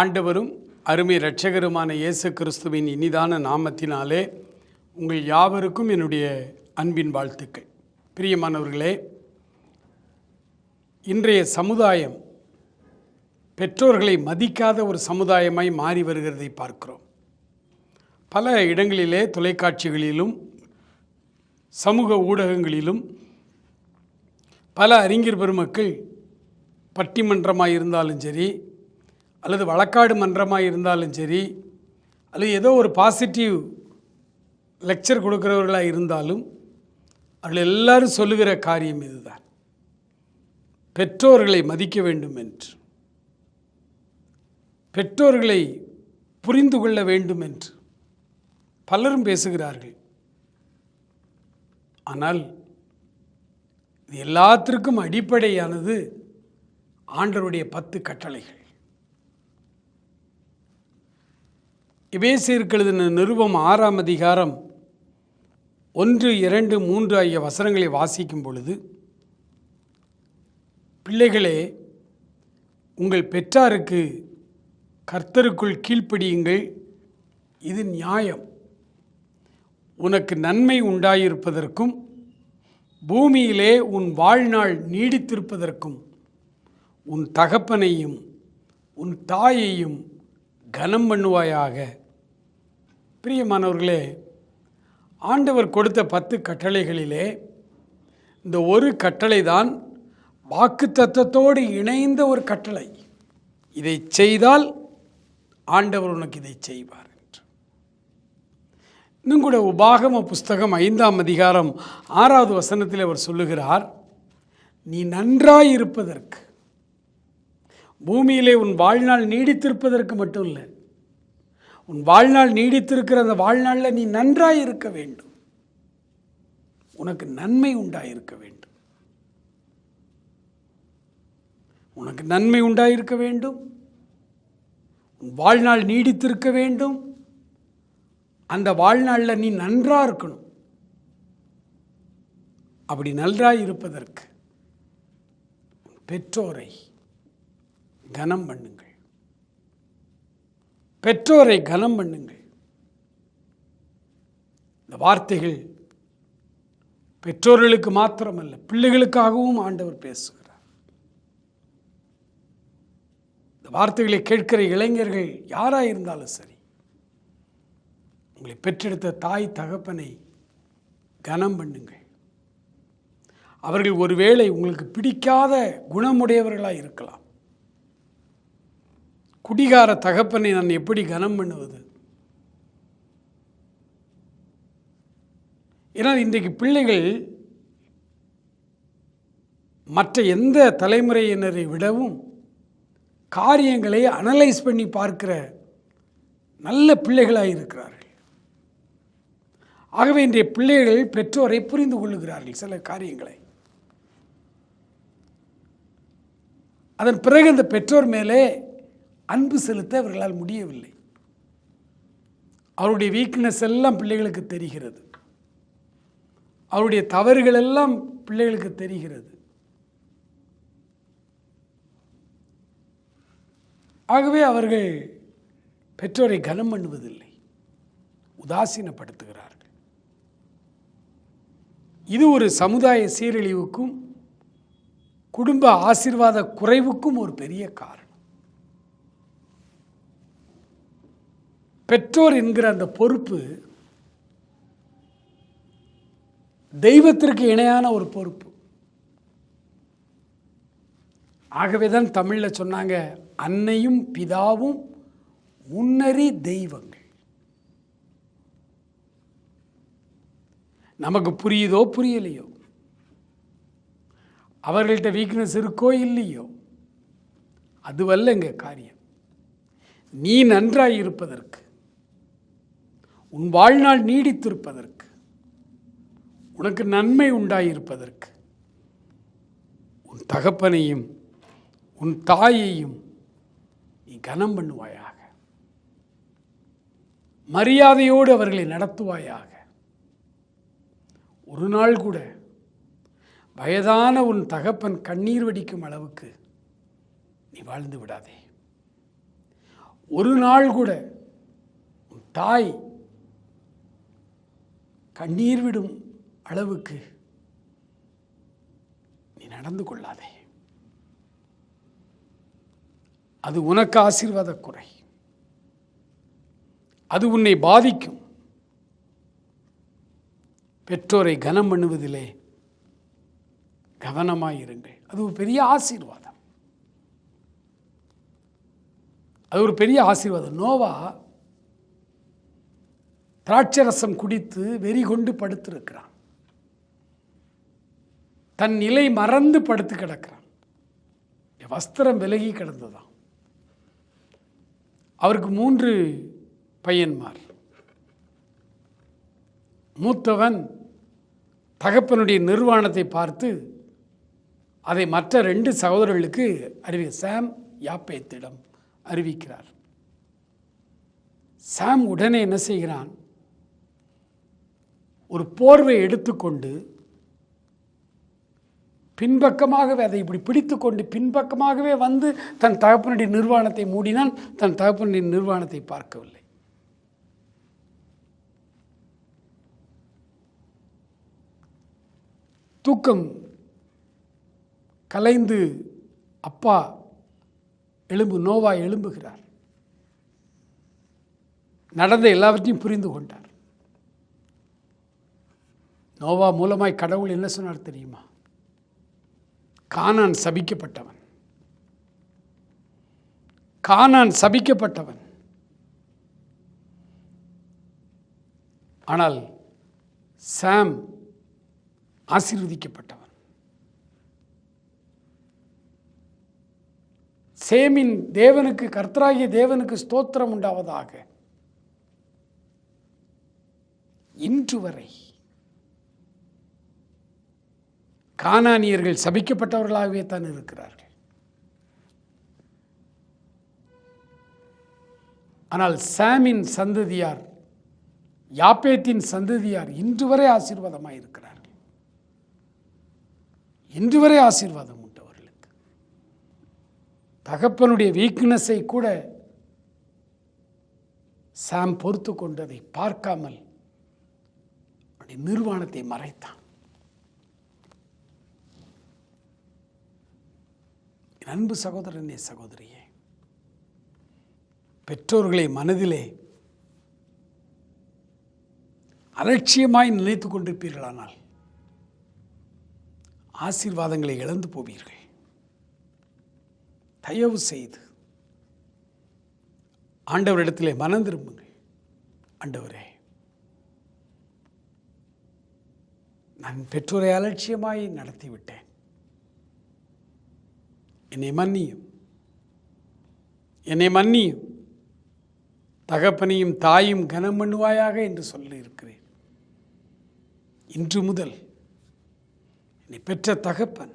ஆண்டவரும் அருமை இரட்சகருமான இயேசு கிறிஸ்துவின் இனிதான நாமத்தினாலே உங்கள் யாவருக்கும் என்னுடைய அன்பின் வாழ்த்துக்கள். பிரியமானவர்களே இன்றைய சமுதாயம் பெற்றோர்களை மதிக்காத ஒரு சமுதாயமாய் மாறி வருகிறதை பார்க்கிறோம். பல இடங்களிலே தொலைக்காட்சிகளிலும் சமூக ஊடகங்களிலும் பல அறிஞர் பெருமக்கள் பட்டிமன்றமாக இருந்தாலும் சரி அல்லது வழக்காடு மன்றமாக இருந்தாலும் சரி அல்லது ஏதோ ஒரு பாசிட்டிவ் லெக்சர் கொடுக்குறவர்களாக இருந்தாலும் அவர்கள் எல்லாரும் சொல்லுகிற காரியம் இதுதான். பெற்றோர்களை மதிக்க வேண்டும் என்று பெற்றோர்களை புரிந்து கொள்ள வேண்டும் என்று பலரும் பேசுகிறார்கள். ஆனால் இது எல்லாத்திற்கும் அடிப்படையானது ஆண்டருடைய பத்து கட்டளைகள். எபேசியருக்கு எழுதின நிருபம் ஆறாம் அதிகாரம் ஒன்று இரண்டு மூன்று ஆகிய வசனங்களை வாசிக்கும் பொழுது பிள்ளைகளே உங்கள் பெற்றாருக்கு கர்த்தருக்குள் கீழ்ப்படியுங்கள் இது நியாயம். உனக்கு நன்மை உண்டாயிருப்பதற்கும் பூமியிலே உன் வாழ்நாள் நீடித்திருப்பதற்கும் உன் தகப்பனையும் உன் தாயையும் கனம் பண்ணுவாயாக பிரியமானவர்களே ஆண்டவர் கொடுத்த பத்து கட்டளைகளிலே இந்த ஒரு கட்டளை தான் வாக்கு தத்தத்தோடு இணைந்த ஒரு கட்டளை. இதை செய்தால் ஆண்டவர் உனக்கு இதை செய்வார் என்று. இன்னும் கூட உபாகம புஸ்தகம் ஐந்தாம் அதிகாரம் ஆறாவது வசனத்தில் அவர் சொல்லுகிறார் நீ நன்றாய் இருப்பதற்கு பூமியிலே உன் வாழ்நாள் நீடித்திருப்பதற்கு மட்டும் இல்லை உன் வாழ்நாள் நீடித்திருக்கிற அந்த வாழ்நாளில் நீ நன்றாய் இருக்க வேண்டும். உனக்கு நன்மை உண்டாயிருக்க வேண்டும். உனக்கு நன்மை உண்டாயிருக்க வேண்டும். உன் வாழ்நாள் நீடித்திருக்க வேண்டும். அந்த வாழ்நாளில் நீ நன்றாக இருக்கணும். அப்படி நன்றாக இருப்பதற்கு பெற்றோரை கனம் பண்ணுங்கள். பெற்றோரை கனம் பண்ணுங்கள். இந்த வார்த்தைகள் பெற்றோர்களுக்கு மாத்திரமல்ல பிள்ளைகளுக்காகவும் ஆண்டவர் பேசுகிறார். இந்த வார்த்தைகளை கேட்கிற இளைஞர்கள் யாராக இருந்தாலும் சரி உங்களை பெற்றெடுத்த தாய் தகப்பனை கனம் பண்ணுங்கள். அவர்கள் ஒருவேளை உங்களுக்கு பிடிக்காத குணமுடையவர்களாக இருக்கலாம். குடிகார தகப்பனை நான் எப்படி கனம் பண்ணுவது? ஏன்னால் இன்றைக்கு பிள்ளைகள் மற்ற எந்த தலைமுறையினரை விடவும் காரியங்களை அனலைஸ் பண்ணி பார்க்கிற நல்ல பிள்ளைகளாக இருக்கிறார்கள். ஆகவே இன்றைய பிள்ளைகள் பெற்றோரை புரிந்து கொள்ளுகிறார்கள் சில காரியங்களை. அதன் பிறகு அந்த பெற்றோர் மேலே அன்பு செலுத்த அவர்களால் முடியவில்லை. அவருடைய வீக்னஸ் எல்லாம் பிள்ளைகளுக்கு தெரிகிறது. அவருடைய தவறுகள் எல்லாம் பிள்ளைகளுக்கு தெரிகிறது. ஆகவே அவர்கள் பெற்றோரை கனம் பண்ணுவதில்லை. உதாசீனப்படுத்துகிறார்கள். இது ஒரு சமுதாய சீரழிவுக்கும் குடும்ப ஆசீர்வாத குறைவுக்கும் ஒரு பெரிய காரணம். பெற்றோர் என்கிற அந்த பொறுப்பு தெய்வத்திற்கு இணையான ஒரு பொறுப்பு. ஆகவே தான் தமிழில் சொன்னாங்க அன்னையும் பிதாவும் முன்னறி தெய்வங்கள். நமக்கு புரியுதோ புரியலையோ? அவர்கள்ட்ட வீக்னஸ் இருக்கோ இல்லையோ? அதுவல்ல எங்கள் காரியம். நீ நன்றாய் இருப்பதற்கு உன் வாழ்நாள் நீடித்திருப்பதற்கு உனக்கு நன்மை உண்டாயிருப்பதற்கு உன் தகப்பனையும் உன் தாயையும் நீ கனம் பண்ணுவாயாக. மரியாதையோடு அவர்களை நடத்துவாயாக. ஒரு நாள் கூட வயதான உன் தகப்பன் கண்ணீர் வடிக்கும் அளவுக்கு நீ வாழ்ந்து விடாதே. ஒரு நாள் கூட உன் தாய் கண்ணீர் விடும் அளவுக்கு நீ நடந்து கொள்ளாதே. அது உனக்கு ஆசீர்வாத குறை அது உன்னை பாதிக்கும். பெற்றோரை கனம் பண்ணுவதிலே கவனமாயிருங்கள். அது ஒரு பெரிய ஆசீர்வாதம். அது ஒரு பெரிய ஆசீர்வாதம். நோவா திராட்சரசம் குடித்து வெறி கொண்டு படுத்திருக்கிறான். தன் நிலை மறந்து படுத்து கிடக்கிறான். வஸ்திரம் விலகி கிடந்ததாம். அவருக்கு மூன்று பையன்மார். மூத்தவன் தகப்பனுடைய நிர்வாணத்தை பார்த்து அதை மற்ற ரெண்டு சகோதரர்களுக்கு அறிவி சாம் யாப்பேத்திடம் அறிவிக்கிறார். சாம் உடனே என்ன செய்கிறான்? ஒரு போர்வை எடுத்துக்கொண்டு பின்பக்கமாகவே அதை இப்படி பிடித்துக்கொண்டு பின்பக்கமாகவே வந்து தன் தகப்பனுடைய நிர்வாணத்தை மூடினான் தன் தகப்பனுடைய நிர்வாணத்தை பார்க்கவில்லை. தூக்கம் கலைந்து அப்பா எலும்பு நோவா எழும்புகிறார். நடந்த எல்லாவற்றையும் புரிந்து கொண்டார். நோவா மூலமாய் கடவுள் என்ன சொன்னார் தெரியுமா? கானான் சபிக்கப்பட்டவன். கானான் சபிக்கப்பட்டவன். ஆனால் சாம் ஆசீர்வதிக்கப்பட்டவன். சேமின் தேவனுக்கு கர்த்தராகிய தேவனுக்கு ஸ்தோத்திரம் உண்டாவதாக. இன்று வரை கானானியர்கள் சபிக்கப்பட்டவர்களாகவே தான் இருக்கிறார்கள். ஆனால் சாமின் சந்ததியார் யாப்பேத்தின் சந்ததியார் இன்று வரை ஆசீர்வாதமாக இருக்கிறார்கள். இன்று வரை ஆசீர்வாதம் உண்டு அவர்களுக்கு தகப்பனுடைய வீக்னஸை கூட சாம் பொறுத்து கொண்டதை பார்க்காமல் நிர்வாணத்தை மறைத்தான். என் அன்பு சகோதரனே சகோதரியே பெற்றோர்களை மனதிலே அலட்சியமாய் நினைத்து கொண்டிருப்பீர்களானால் ஆசீர்வாதங்களை இழந்து போவீர்கள். தயவு செய்து ஆண்டவரிடத்திலே மனம் திரும்புங்கள். ஆண்டவரே நான் பெற்றோரை அலட்சியமாய் நடத்திவிட்டேன். என்னை மன்னியும். என்னை மன்னியும். தகப்பனையும் தாயும் கனம் பண்ணுவாயாக என்று சொல்லியிருக்கிறேன். இன்று முதல் என்னை பெற்ற தகப்பன்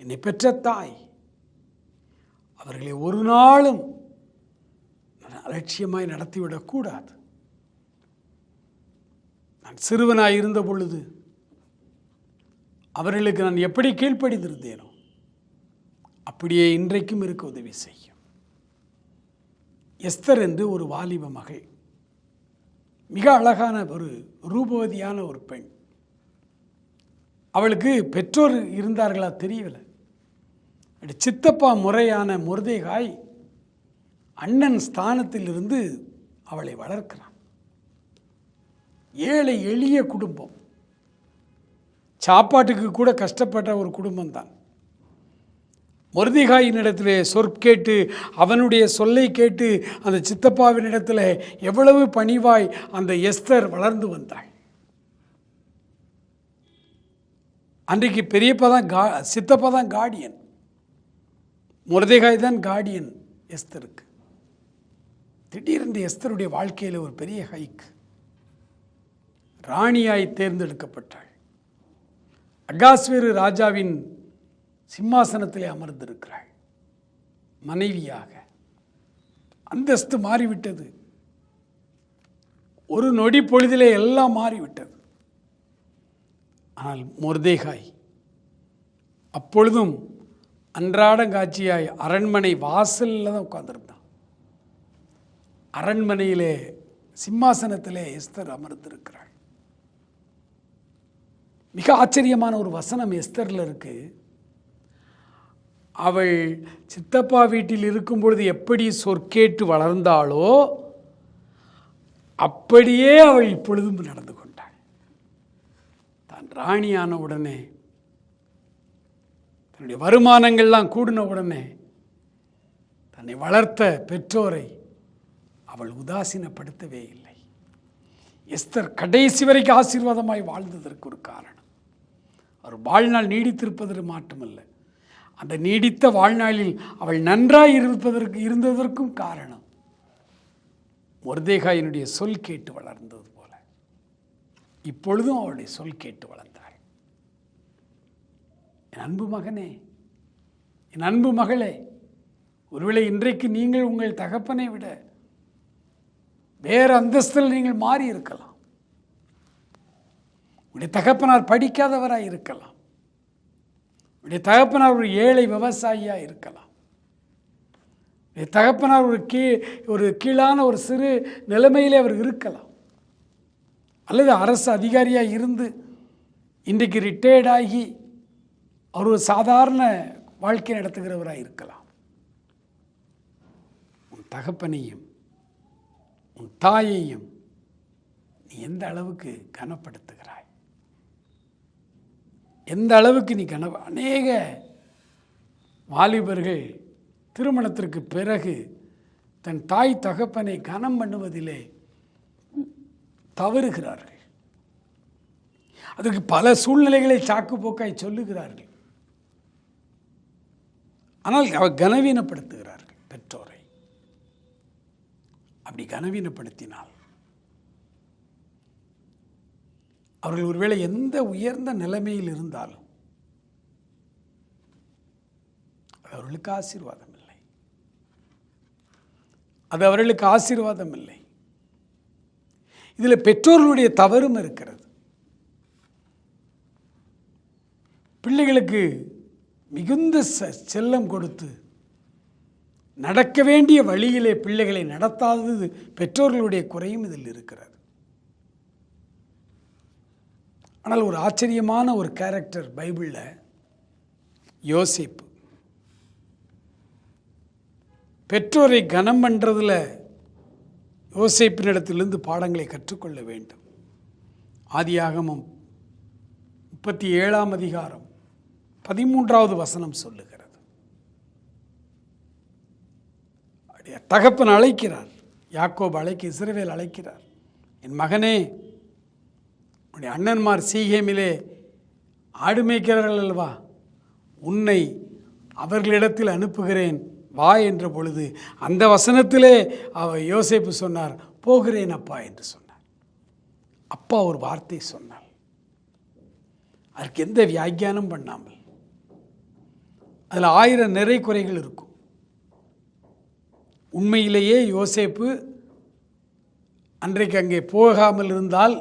என்னை பெற்ற தாய் அவர்களை ஒரு நாளும் அலட்சியமாய் நடத்திவிடக்கூடாது நான் சிறுவனாய் இருந்த பொழுது அவர்களுக்கு நான் எப்படி கீழ்ப்படிந்திருந்தேனோ அப்படியே இன்றைக்கும் இருக்க உதவி செய்யும். எஸ்தர் என்று ஒரு வாலிப மகள். மிக அழகான ஒரு ரூபவதியான ஒரு பெண். அவளுக்கு பெற்றோர் இருந்தார்களா தெரியவில்லை. சித்தப்பா முறையான முருதைகாய் அண்ணன் ஸ்தானத்திலிருந்து அவளை வளர்க்கிறான். ஏழை எளிய குடும்பம். சாப்பாட்டுக்கு கூட கஷ்டப்பட்ட ஒரு குடும்பம்தான். மருதிகாயினிடத்திலே சொற்கேட்டு அவனுடைய சொல்லை கேட்டு அந்த சித்தப்பாவினிடத்தில் எவ்வளவு பணிவாய் அந்த எஸ்தர் வளர்ந்து வந்தாள். அன்றைக்கு பெரியப்பா தான் கா சித்தப்பா தான் கார்டியன் முருதேகாய் தான் கார்டியன் எஸ்தருக்கு. திடீரென்று எஸ்தருடைய வாழ்க்கையில் ஒரு பெரிய ஹைக் ராணியாய் தேர்ந்தெடுக்கப்பட்டாள். அகாஸ்வேரு ராஜாவின் சிம்மாசனத்திலே அமர்ந்திருக்கிறாள். மனைவியாக. அந்தஸ்து மாறிவிட்டது. ஒரு நொடி பொழுதிலே எல்லாம் மாறிவிட்டது. ஆனால் முர்தேகாய் அப்பொழுதும் அன்றாடங்காட்சியாய் அரண்மனை வாசலில் தான் உட்கார்ந்துருந்தான். அரண்மனையிலே சிம்மாசனத்திலே எஸ்தர் அமர்ந்திருக்கிறாள். மிக ஆச்சரியமான ஒரு வசனம் எஸ்தரில் இருக்கு. அவள் சித்தப்பா வீட்டில் இருக்கும் பொழுது எப்படி சொற்கேட்டு வளர்ந்தாளோ அப்படியே அவள் இப்பொழுதும் நடந்து கொண்டாள். தான் ராணியான உடனே தன்னுடைய வருமானங்கள்லாம் கூடின உடனே தன்னை வளர்த்த பெற்றோரை அவள் உதாசீனப்படுத்தவே இல்லை. எஸ்தர் கடைசி வரைக்கும் ஆசீர்வாதமாய் வாழ்ந்ததற்கு ஒரு காரணம். அவர் வாழ்நாள் நீடித்திருப்பதற்கு மாற்றமில்லை. அந்த நீடித்த வாழ்நாளில் அவள் நன்றாய் இருப்பதற்கு இருந்ததற்கும் காரணம். மொர்தேகாயினுடைய சொல் கேட்டு வளர்ந்தது போல. இப்பொழுதும் அவளுடைய சொல் கேட்டு வளர்ந்தாள். என் அன்பு மகனே என் அன்பு மகளே ஒருவேளை இன்றைக்கு நீங்கள் உங்கள் தகப்பனை விட வேறு அந்தஸ்தில் நீங்கள் மாறி இருக்கலாம் உடைய தகப்பனார் படிக்காதவராக இருக்கலாம். உடைய தகப்பனார் ஒரு ஏழை விவசாயியாக இருக்கலாம். உடைய தகப்பனார் ஒரு கீ ஒரு கீழான ஒரு சிறு நிலைமையிலே அவர் இருக்கலாம். அல்லது அரசு அதிகாரியாக இருந்து இன்றைக்கு ரிட்டையர்ட் ஆகி அவர் ஒரு சாதாரண வாழ்க்கை நடத்துகிறவராக இருக்கலாம். உன் தகப்பனையும் உன் தாயையும் நீ எந்த அளவுக்கு கனப்படுத்துகிறாய்? எந்த அளவுக்கு நீ கனவு? அநேக வாலிபர்கள் திருமணத்திற்கு பிறகு தன் தாய் தகப்பனை கனம் பண்ணுவதிலே தவறுகிறார்கள். அதுக்கு பல சூழ்நிலைகளை சாக்கு போக்காய் சொல்லுகிறார்கள். ஆனால் அவர் கனவீனப்படுத்துகிறார்கள் பெற்றோரை. அப்படி கனவீனப்படுத்தினால் அவர்கள் ஒருவேளை எந்த உயர்ந்த நிலைமையில் இருந்தாலும் அது அவர்களுக்கு ஆசீர்வாதம் இல்லை அது அவர்களுக்கு ஆசீர்வாதம் இல்லை இதில் பெற்றோர்களுடைய தவறும் இருக்கிறது. பிள்ளைகளுக்கு மிகுந்த செல்லம் கொடுத்து நடக்க வேண்டிய வழியிலே பிள்ளைகளை நடத்தாதது பெற்றோர்களுடைய குறையும் இதில் இருக்கிறது. ஆனால் ஒரு ஆச்சரியமான ஒரு கேரக்டர் பைபிளில் யோசிப்பு. பெற்றோரை கனம் பண்ணுறதில் யோசேப்பினிடத்திலிருந்து பாடங்களை கற்றுக்கொள்ள வேண்டும். ஆதியாகமம் முப்பத்தி ஏழாம் அதிகாரம் பதிமூன்றாவது வசனம் சொல்லுகிறது. தகப்பன் அழைக்கிறார். யாக்கோப் அழைக்க இஸ்ரவேல் அழைக்கிறார். என் மகனே உன்னுடைய அண்ணன்மார் சீகேமிலே ஆடு மேய்க்கிறார்கள் அல்லவா? உன்னை அவர்களிடத்தில் அனுப்புகிறேன் வா என்ற பொழுது அந்த வசனத்திலே அவர் யோசேப்பு சொன்னார் போகிறேன் அப்பா என்று சொன்னார். அப்பா ஒரு வார்த்தை சொன்னார். அதற்கு எந்த வியாக்கியானம் பண்ணாமல். அதில் ஆயிரம் நிறை குறைகள் இருக்கும். உண்மையிலேயே யோசேப்பு அன்றைக்கு அங்கே போகாமல் இருந்தால்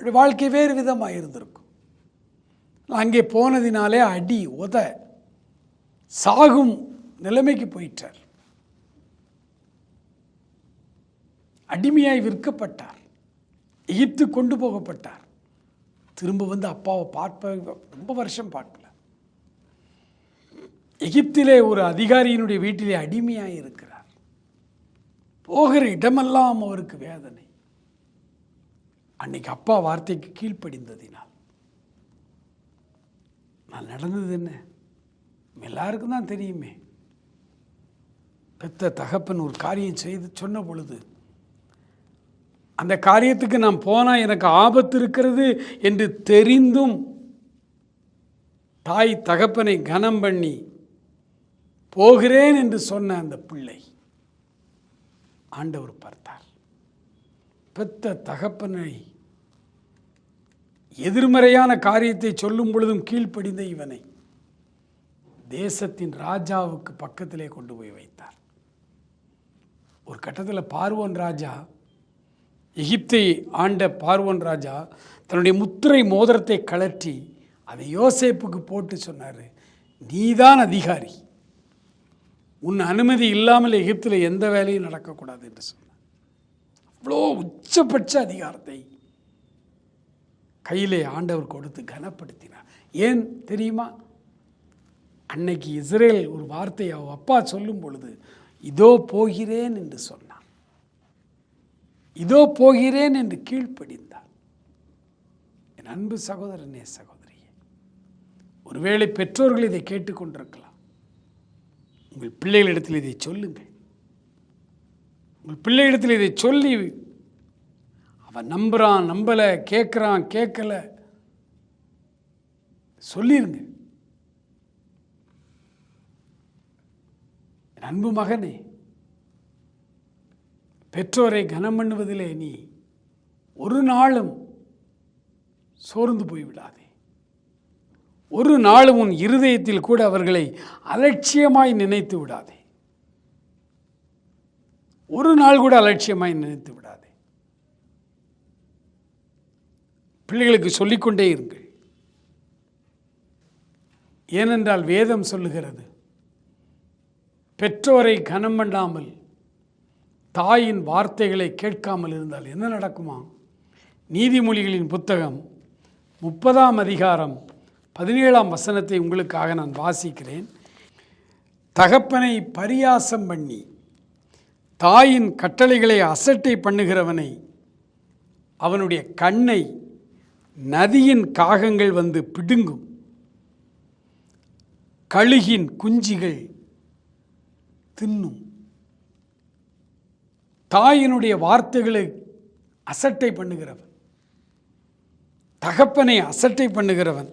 வாழ்க்கை வேறு விதமாக இருந்திருக்கும். அங்கே போனதினாலே அடி உத சாகும் நிலைமைக்கு போயிட்டார். அடிமையாய் விற்கப்பட்டார். எகிப்து கொண்டு போகப்பட்டார். திரும்ப வந்து அப்பாவை பார்ப்ப ரொம்ப வருஷம் பார்க்கல. எகிப்திலே ஒரு அதிகாரியினுடைய வீட்டிலே அடிமையாக இருக்கிறார். போகிற இடமெல்லாம் அவருக்கு வேதனை. அன்னைக்கு அப்பா வார்த்தைக்கு கீழ்ப்படிந்ததினால். நான் நடந்தது என்ன? எல்லாருக்கும் தான் தெரியுமே. பெத்த தகப்பன் ஒரு காரியம் செய்து சொன்ன பொழுது அந்த காரியத்துக்கு நான் போனால் எனக்கு ஆபத்து இருக்கிறது என்று தெரிந்தும் தாய் தகப்பனை கனம் பண்ணி போகிறேன் என்று சொன்ன அந்த பிள்ளை ஆண்டவர் பார்த்தார். பெத்த தகப்பனை எதிர்மறையான காரியத்தை சொல்லும் பொழுதும் கீழ்ப்படிந்த இவனை தேசத்தின் ராஜாவுக்கு பக்கத்திலே கொண்டு போய் வைத்தார். ஒரு கட்டத்தில் பார்வோன் ராஜா எகிப்தை ஆண்ட பார்வோன் ராஜா தன்னுடைய முத்திரை மோதிரத்தை கழற்றி அதை யோசேப்புக்கு போட்டு சொன்னார் நீதான் அதிகாரி. உன் அனுமதி இல்லாமல் எகிப்தில் எந்த வேலையும் நடக்கக்கூடாது என்று சொன்னார். அவ்வளோ உச்சபட்ச அதிகாரத்தை கையிலே ஆண்டவர் கொடுத்து கனப்படுத்தினார். ஏன் தெரியுமா? அன்னைக்கு இஸ்ரேல் ஒரு வார்த்தை அவ அப்பா சொல்லும் பொழுது இதோ போகிறேன் என்று சொன்னான். இதோ போகிறேன் என்று கீழ்ப்படிந்தார். என் அன்பு சகோதரனே சகோதரியே ஒருவேளை பெற்றோர்கள் இதை கேட்டுக்கொண்டிருக்கலாம். உங்கள் பிள்ளைகளிடத்தில் இதை சொல்லுங்கள். உங்கள் பிள்ளையிடத்தில் இதை சொல்லி அவன் நம்புறான் நம்பலை கேட்குறான் கேட்கல சொல்லிருங்க. அன்பு மகனே பெற்றோரை கனம் பண்ணுவதிலே நீ ஒரு நாளும் சோர்ந்து போய்விடாதே. ஒரு நாளும் உன் இருதயத்தில் கூட அவர்களை அலட்சியமாய் நினைத்து விடாதே. ஒரு நாள் கூட அலட்சியமாய் நினைத்து விடாதே. பிள்ளைகளுக்கு சொல்லிக்கொண்டே இருங்கள். ஏனென்றால் வேதம் சொல்லுகிறது பெற்றோரை கனம் பண்ணாமல் தாயின் வார்த்தைகளை கேட்காமல் இருந்தால் என்ன நடக்குமா? நீதிமொழிகளின் புத்தகம் முப்பதாம் அதிகாரம் பதினேழாம் வசனத்தை உங்களுக்காக நான் வாசிக்கிறேன். தகப்பனை பரியாசம் பண்ணி தாயின் கட்டளைகளை அசட்டை பண்ணுகிறவனை அவனுடைய கண்ணை நதியின் காகங்கள் வந்து பிடுங்கும். கழுகின் குஞ்சிகள் தின்னும். தாயினுடைய வார்த்தைகளை அசட்டை பண்ணுகிறவன். தகப்பனை அசட்டை பண்ணுகிறவன்.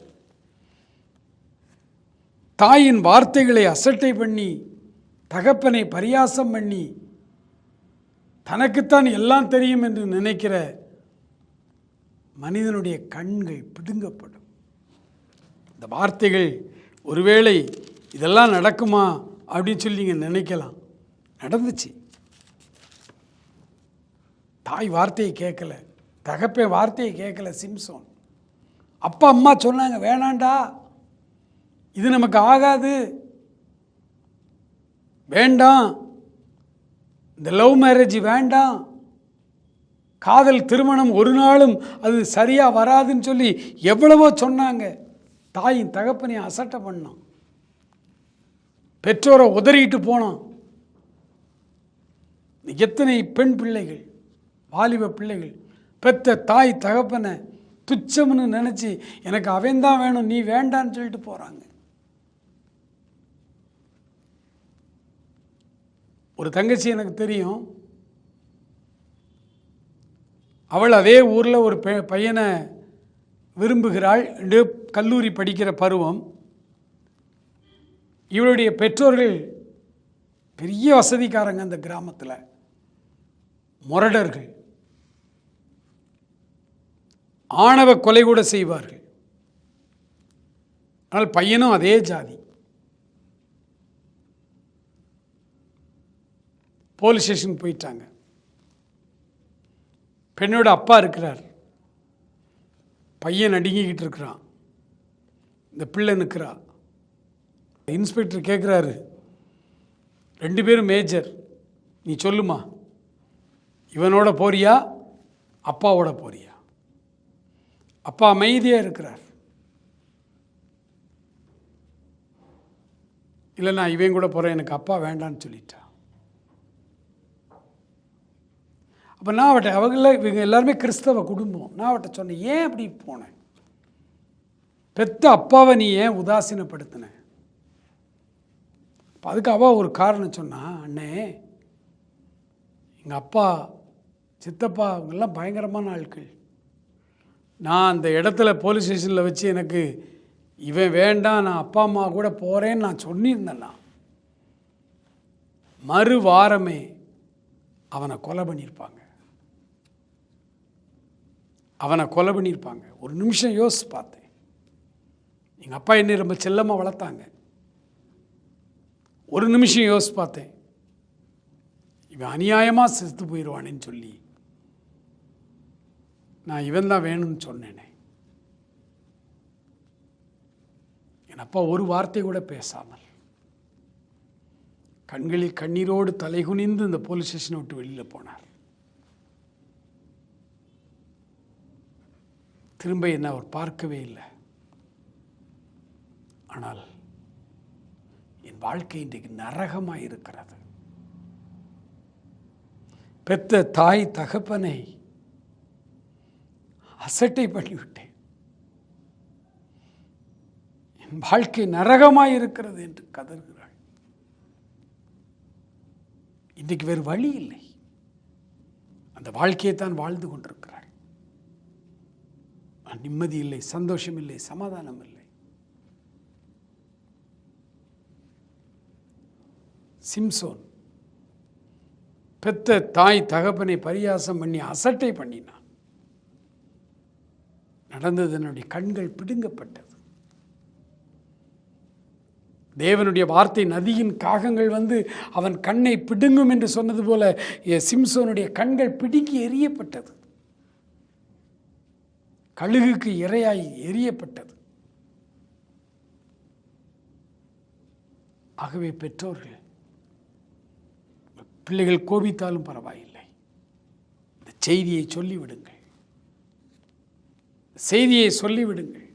தாயின் வார்த்தைகளை அசட்டை பண்ணி தகப்பனை பரியாசம் பண்ணி தனக்குத்தான் எல்லாம் தெரியும் என்று நினைக்கிற மனிதனுடைய கண்கள் பிடுங்கப்படும். இந்த வார்த்தைகள் ஒருவேளை இதெல்லாம் நடக்குமா அப்படின்னு சொல்லி நீங்கள் நினைக்கலாம். நடந்துச்சு. தாய் வார்த்தையை கேட்கல தகப்பே வார்த்தையை கேட்கல சிம்சோன். அப்பா அம்மா சொன்னாங்க வேணாண்டா இது நமக்கு ஆகாது. வேண்டாம் இந்த லவ் மேரேஜ் வேண்டாம். காதல் திருமணம் ஒரு நாளும் அது சரியாக வராதுன்னு சொல்லி எவ்வளவோ சொன்னாங்க. தாயின் தகப்பனை அசட்டை பண்ணான். பெற்றோரை உதறிட்டு போனான். எத்தனை பெண் பிள்ளைகள் வாலிப பிள்ளைகள் பெத்த தாய் தகப்பனை துச்சம்னு நினச்சி எனக்கு அவன் தான் வேணும் நீ வேண்டான்னு சொல்லிட்டு போகிறாங்க ஒரு தங்கச்சி எனக்கு தெரியும். அவள் அதே ஊரில் ஒரு பெ பையனை விரும்புகிறாள். என்று கல்லூரி படிக்கிற பருவம். இவளுடைய பெற்றோர்கள் பெரிய வசதிக்காரங்க அந்த கிராமத்தில். முரடர்கள். ஆணவ கொலை கூட செய்வார்கள். ஆனால் பையனும் அதே ஜாதி. போலீஸ் ஸ்டேஷன் போயிட்டாங்க. பெண்ணோட அப்பா இருக்கிறார். பையன் நடுங்கிக்கிட்டு இருக்கிறான். இந்த பிள்ளை நிற்கிறா இன்ஸ்பெக்டர் கேட்குறாரு ரெண்டு பேரும் மேஜர். நீ சொல்லுமா? இவனோட போறியா? அப்பாவோட போறியா? அப்பா அமைதியாக இருக்கிறார். இல்லை நான் இவன் கூட போகிறேன் எனக்கு அப்பா வேண்டான்னு சொல்லிட்டா. அப்போ நான் அவட்ட அவங்கள இவங்க எல்லாருமே கிறிஸ்தவ குடும்பம். நான் அவட்ட சொன்னேன் ஏன் அப்படி போனேன் பெத்த அப்பாவை நீ ஏன் உதாசீனப்படுத்தின? இப்போ அதுக்கு அவள் ஒரு காரணம் சொன்னா அண்ணே எங்கள் அப்பா சித்தப்பா அவங்கெல்லாம் பயங்கரமான ஆட்கள். நான் அந்த இடத்துல போலீஸ் ஸ்டேஷனில் வச்சு எனக்கு இவன் வேண்டாம் நான் அப்பா அம்மா கூட போகிறேன்னு நான் சொல்லியிருந்தேன்னா மறு வாரமே அவனை கொலை பண்ணியிருப்பாங்க. அவனை கொலை பண்ணியிருப்பாங்க. ஒரு நிமிஷம் யோசிச்சு பார்த்தேன். எங்கள் அப்பா என்னை ரொம்ப செல்லமாக வளர்த்தாங்க. ஒரு நிமிஷம் யோசிச்சு பார்த்தேன். இவன் அநியாயமாக செத்து போயிடுவானேன்னு சொல்லி. நான் இவன் தான் வேணும்னு சொன்னேனே. என் அப்பா ஒரு வார்த்தை கூட பேசாமல் கண்களில் கண்ணீரோடு தலைகுனிந்து இந்த போலீஸ் ஸ்டேஷனை விட்டு வெளியில் போனார். திரும்ப என்ன அவர் பார்க்கவே இல்லை. ஆனால் என் வாழ்க்கை இன்றைக்கு நரகமாக இருக்கிறது. பெத்த தாய் தகப்பனை அசட்டை பண்ணிவிட்டேன். என் வாழ்க்கை நரகமாக இருக்கிறது என்று கதறுகிறாள். இன்றைக்கு வேறு வழி இல்லை. அந்த வாழ்க்கையை தான் வாழ்ந்து கொண்டிருக்கிறார் நிம்மதி இல்லை சந்தோஷம் இல்லை சமாதானம் இல்லை சிம்சோன் பெத்த தாய் தகப்பனை பரியாசம் பண்ணி அசட்டை பண்ணினான். நடந்தது என்னுடைய கண்கள் பிடுங்கப்பட்டது. தேவனுடைய வார்த்தை நதியின் காகங்கள் வந்து அவன் கண்ணை பிடுங்கும் என்று சொன்னது போல சிம்சோனுடைய கண்கள் பிடுங்கி எரியப்பட்டது கழுகுக்கு இரையாய் எரியப்பட்டது. ஆகவே பெற்றோர்கள் பிள்ளைகள் கோபித்தாலும் பரவாயில்லை. இந்த செய்தியை சொல்லிவிடுங்கள். செய்தியை சொல்லிவிடுங்கள்.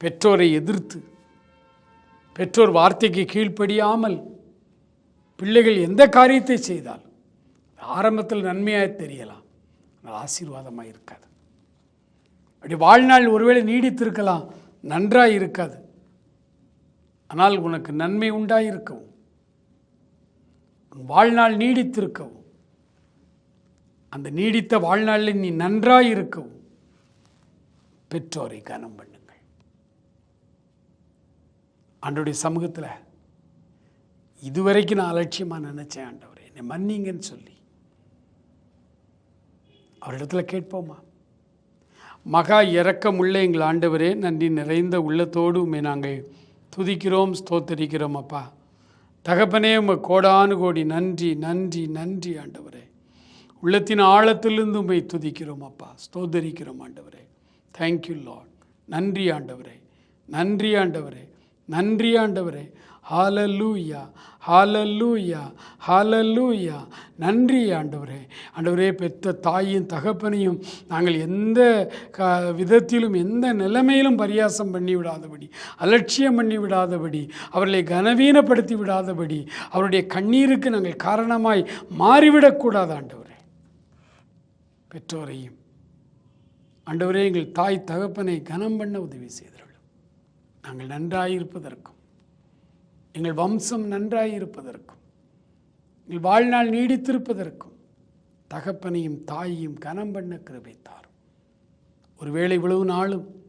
பெற்றோரை எதிர்த்து பெற்றோர் வார்த்தைக்கு கீழ்ப்படியாமல் பிள்ளைகள் எந்த காரியத்தை செய்தால் ஆரம்பத்தில் நன்மையாக தெரியலாம் ஆனால் ஆசீர்வாதமாக இருக்காது. அப்படி வாழ்நாள் ஒருவேளை நீடித்திருக்கலாம் நன்றாக இருக்காது. ஆனால் உனக்கு நன்மை உண்டாயிருக்கவும். வாழ்நாள் நீடித்திருக்கவும். அந்த நீடித்த வாழ்நாளில் நீ நன்றாக இருக்கவும். பெற்றோரை கனம் பண்ணுங்கள். ஆண்டோடைய சமூகத்தில் இதுவரைக்கும் நான் அலட்சியமாக நினச்சேன் ஆண்டவரே. என்னை மன்னிங்கன்னு சொல்லி. அவரிடத்துல கேட்போமா? மகா இறக்கமுள்ள எங்கள் ஆண்டவரே நன்றி நிறைந்த உள்ளத்தோடு உண்மை நாங்கள் துதிக்கிறோம் ஸ்தோத்தரிக்கிறோம் அப்பா. தகப்பனே உங்கள் கோடானு கோடி நன்றி நன்றி நன்றி ஆண்டவரே. உள்ளத்தின் ஆழத்திலிருந்து உண்மை துதிக்கிறோம் அப்பா. ஸ்தோத்தரிக்கிறோம் ஆண்டவரே. தேங்க்யூ லார்ட் நன்றி ஆண்டவரே. நன்றி ஆண்டவரே. நன்றி ஆண்டவரே. ஹாலல்லூயா ஹாலல்லூயா ஹாலல்லூயா நன்றி ஆண்டவரே. ஆண்டவரே பெற்ற தாயும் தகப்பனையும் நாங்கள் எந்த க விதத்திலும் எந்த நிலைமையிலும் பரியாசம் பண்ணி விடாதபடி அலட்சியம் பண்ணி விடாதபடி அவர்களை கனவீனப்படுத்தி விடாதபடி அவருடைய கண்ணீருக்கு நாங்கள் காரணமாய் மாறிவிடக்கூடாது ஆண்டவரே. பெற்றோரையும் ஆண்டவரே எங்கள் தாய் தகப்பனை கனம் பண்ண உதவி செய்தார்கள் நாங்கள் நன்றாயிருப்பதற்கும். எங்கள் வம்சம் நன்றாயிருப்பதற்கும் எங்கள் வாழ்நாள் நீடித்திருப்பதற்கும் தகப்பனையும் தாயையும் கனம் பண்ண கிருபித்தார். ஒருவேளை இவ்வளவு நாளும்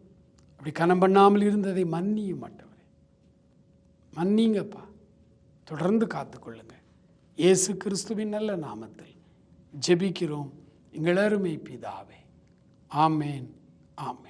அப்படி கனம் பண்ணாமல் இருந்ததை மன்னியும் மாட்டவரே. மன்னிங்கப்பா. தொடர்ந்து காத்துக்கொள்ளுங்க இயேசு கிறிஸ்துவின் நல்ல நாமத்தில் ஜெபிக்கிறோம். எங்கள் அருமை பிதாவே. ஆமேன். ஆமேன்.